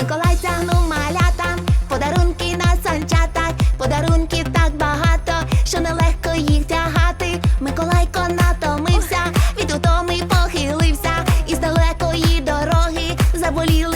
Миколайця ну малята, подарунки на санчатах, подарунків так багато, що нелегко їх тягати. Миколайко натомився, від утоми похилився, із далекої дороги заболіли.